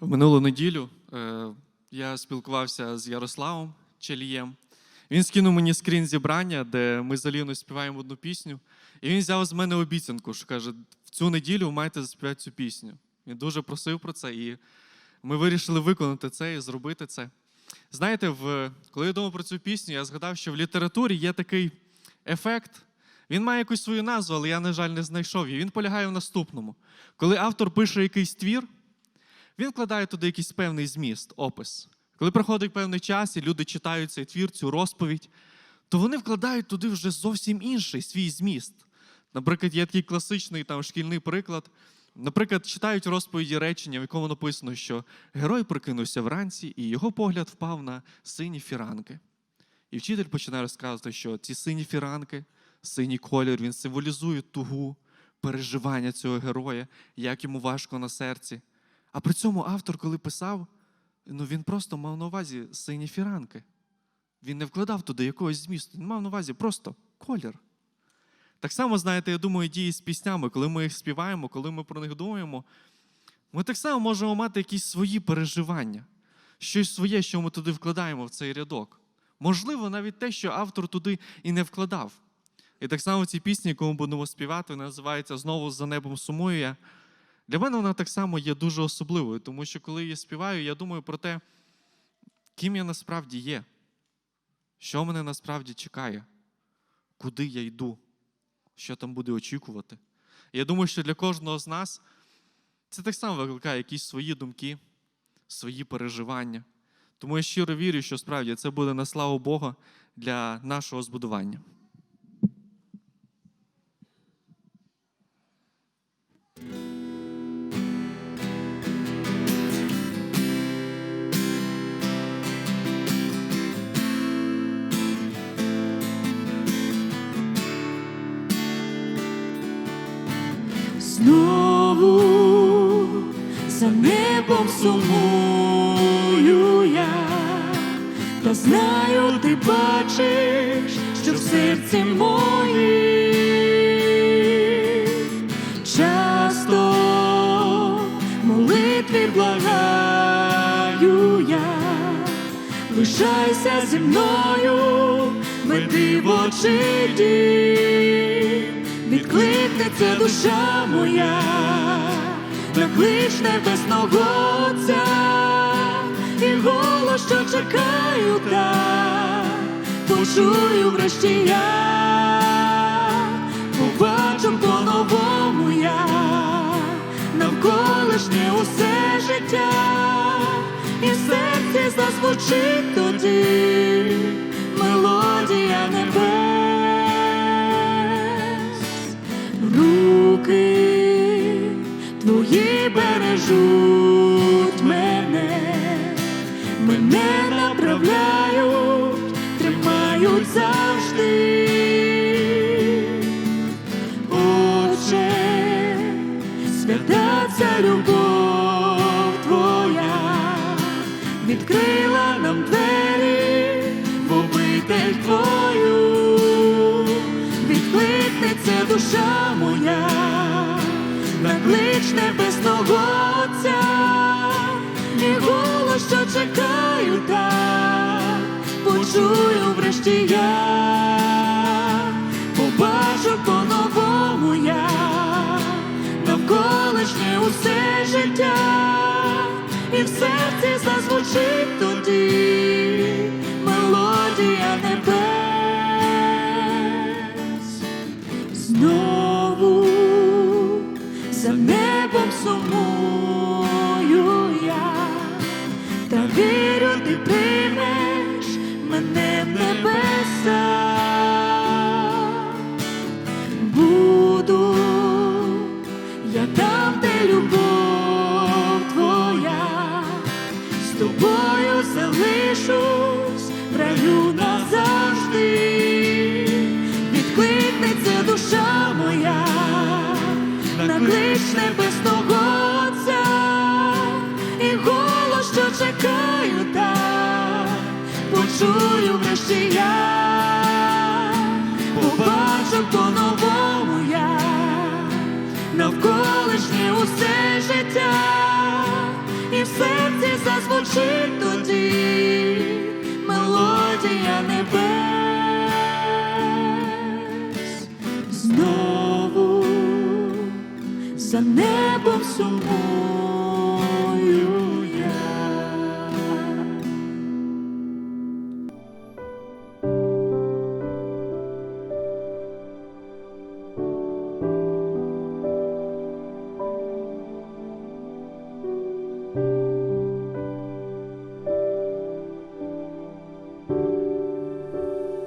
В минулу неділю е, я спілкувався з Ярославом Челієм. Він скинув мені скрін зібрання, де ми з Аліною співаємо одну пісню. І він взяв з мене обіцянку, що каже: в цю неділю ви маєте заспівати цю пісню. Він дуже просив про це, і ми вирішили виконати це і зробити це. Знаєте, в, коли я думав про цю пісню, я згадав, що в літературі є такий ефект. Він має якусь свою назву, але я, на жаль, не знайшов її. Він полягає в наступному. Коли автор пише якийсь твір, він вкладає туди якийсь певний зміст, опис. Коли проходить певний час, і люди читають цей твір, цю розповідь, то вони вкладають туди вже зовсім інший свій зміст. Наприклад, є такий класичний там шкільний приклад. Наприклад, читають розповіді речення, в якому написано, що герой прокинувся вранці, і його погляд впав на сині фіранки. І вчитель починає розказувати, що ці сині фіранки, синій колір, він символізує тугу, переживання цього героя, як йому важко на серці. А при цьому автор, коли писав, ну він просто мав на увазі сині фіранки. Він не вкладав туди якогось змісту, він мав на увазі просто колір. Так само, знаєте, я думаю, дії з піснями, коли ми їх співаємо, коли ми про них думаємо, ми так само можемо мати якісь свої переживання, щось своє, що ми туди вкладаємо в цей рядок. Можливо, навіть те, що автор туди і не вкладав. І так само в цій пісні, яку ми будемо співати, вона називається Знову за небом сумую я. Для мене вона так само є дуже особливою, тому що коли я співаю, я думаю про те, ким я насправді є, що мене насправді чекає, куди я йду, що там буде очікувати. Я думаю, що для кожного з нас це так само викликає якісь свої думки, свої переживання. Тому я щиро вірю, що справді це буде на славу Бога для нашого збудування. За небом сумую я, та знаю, ти бачиш, що в серці моїм часто молитві благаю я, лишайся зі мною, веди в очі дім. Відкликнеться душа моя, наклич небесного Отця, і голос, що чекаю там, почую врешті я, побачу по-новому я, навколишнє усе життя, і в серці зазвучить тоді. Мелодія небес. Бережуть мене, мене направляють, тримають завжди. Отче, свята ця любов твоя, відкрила нам двері в обитель твою, відкликнеться душа моя, наклич небесного Отця, і голос, що чекаю там, почую врешті я, побачу по-новому я, навколишнє усе життя, і в серці зазвучить небом сумую чекаю там, почую врешті я, побачу по-новому я, навколишнє усе життя, і все зазвучить тоді мелодія небес, знову за небом сумую.